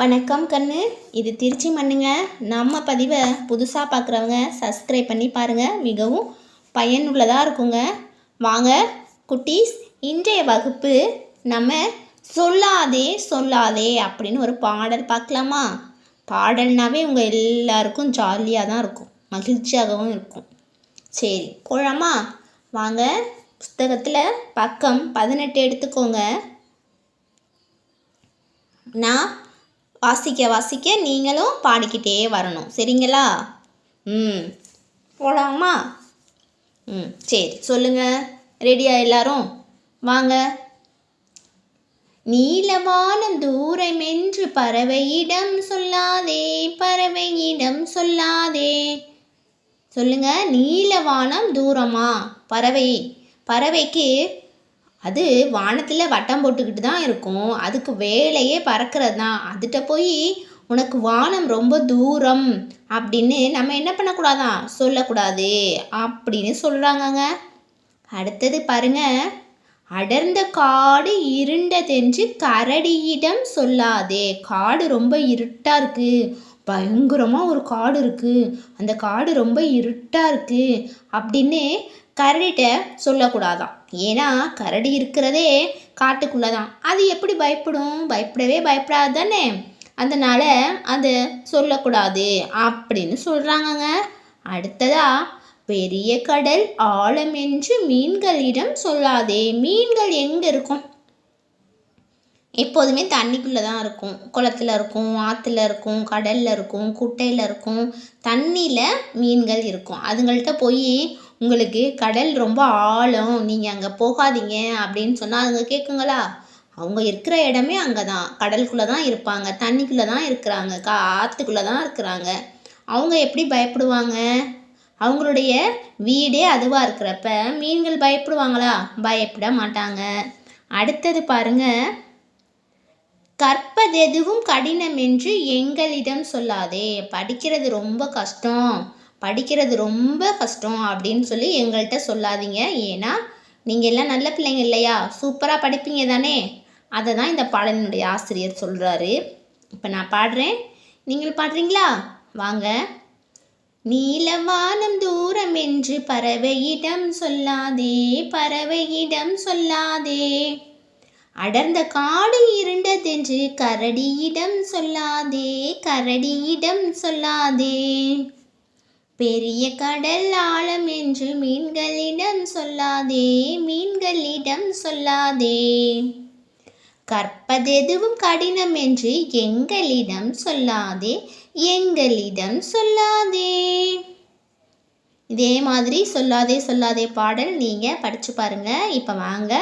வணக்கம் கண்ணு. இது திருச்சி மண்ணுங்க. நம்ம பதிவை புதுசாக பார்க்குறவங்க சப்ஸ்கிரைப் பண்ணி பாருங்கள் மிகவும் பயனுள்ளதாக இருக்குங்க. வாங்க குட்டீஸ் இன்றைய வகுப்பு நம்ம சொல்லாதே சொல்லாதே அப்படின்னு ஒரு பாடல் பார்க்கலாமா பாடல்னாவே உங்கள் எல்லாருக்கும் ஜாலியாக தான் இருக்கும். மகிழ்ச்சியாகவும் இருக்கும். சரி போகலாமா வாங்க புஸ்தகத்தில் பக்கம் பதினெட்டு எடுத்துக்கோங்க. நான் வாசிக்க வாசிக்க நீங்களும் பாடிக்கிட்டே வரணும். சரிங்களா? ம். போலாமா? ம் சரி. சொல்லுங்கள் ரெடியா எல்லாரும்? வாங்க. நீலவானம் தூரமென்று பறவையிடம் சொல்லாதே பறவையிடம் சொல்லாதே. சொல்லுங்க நீலவானம் தூரமா? பறவை பறவைக்கு அது வானத்தில் வட்டம் போட்டுக்கிட்டு தான் இருக்கும். அதுக்கு வேலையே பறக்கிறது தான். அதுகிட்ட போய் உனக்கு வானம் ரொம்ப தூரம் அப்படின்னு நம்ம என்ன பண்ணக்கூடாதான் சொல்லக்கூடாது அப்படின்னு சொல்கிறாங்கங்க அடுத்தது பாருங்க. அடர்ந்த காடு இருண்டதென்று கரடியிடம் சொல்லாதே. காடு ரொம்ப இருட்டாக இருக்குது பயங்கரமாக ஒரு காடு இருக்குது அந்த காடு ரொம்ப இருட்டாக இருக்குது அப்படின்னு கரடிகிட்ட சொல்லக்கூடாதாம் ஏன்னா கரடி இருக்கிறதே காட்டுக்குள்ளே தான் அது எப்படி பயப்படும்? பயப்படவே பயப்படாது தானே அதனால் அதை சொல்லக்கூடாது அப்படின்னு சொல்கிறாங்கங்க அடுத்ததா பெரிய கடல் ஆழம் என்று மீன்களிடம் சொல்லாதே. மீன்கள் எங்கே இருக்கும்? எப்போதுமே தண்ணிக்குள்ளே தான் இருக்கும். குளத்துல இருக்கும் ஆற்றுல இருக்கும் கடலில் இருக்கும் குட்டையில் இருக்கும் தண்ணியில் மீன்கள் இருக்கும். அதுங்கள்ட்ட போய் உங்களுக்கு கடல் ரொம்ப ஆழம் நீங்கள் அங்கே போகாதீங்க அப்படின்னு சொன்னால் அதுங்க கேட்குங்களா அவங்க இருக்கிற இடமே அங்கே தான் கடலுக்குள்ளே தான் இருப்பாங்க தண்ணிக்குள்ளே தான் இருக்கிறாங்க கா ஆற்றுக்குள்ளே தான் இருக்கிறாங்க. அவங்க எப்படி பயப்படுவாங்க? அவங்களுடைய வீடே அதுவாக இருக்கிறப்ப மீன்கள் பயப்படுவாங்களா? பயப்பட மாட்டாங்க. அடுத்தது பாருங்கள் கற்பதெதுவும் கடினம் என்று எங்களிடம் சொல்லாதே. படிக்கிறது ரொம்ப கஷ்டம். படிக்கிறது ரொம்ப கஷ்டம் அப்படின்னு சொல்லி எங்கள்கிட்ட சொல்லாதீங்க. ஏன்னா நீங்கள் எல்லாம் நல்ல பிள்ளைங்க இல்லையா? சூப்பராக படிப்பீங்க தானே? அதை தான் இந்த பாடலினுடைய ஆசிரியர் சொல்கிறாரு இப்போ நான் பாடுறேன். நீங்கள் பாடுறீங்களா? வாங்க. நீலவானம் தூரம் என்று பறவையிடம் சொல்லாதே பறவையிடம் சொல்லாதே. அடர்ந்த காடு இருண்டதென்று கரடியிடம் சொல்லாதே கரடியிடம் சொல்லாதே. பெரிய கடல் ஆழம் என்று மீன்களிடம் சொல்லாதே மீன்களிடம் சொல்லாதே. கற்பதெதுவும் கடினம் என்று எங்களிடம் சொல்லாதே எங்களிடம் சொல்லாதே. இதே மாதிரி சொல்லாதே சொல்லாதே பாடல் நீங்கள் படித்து பாருங்கள் இப்போ வாங்க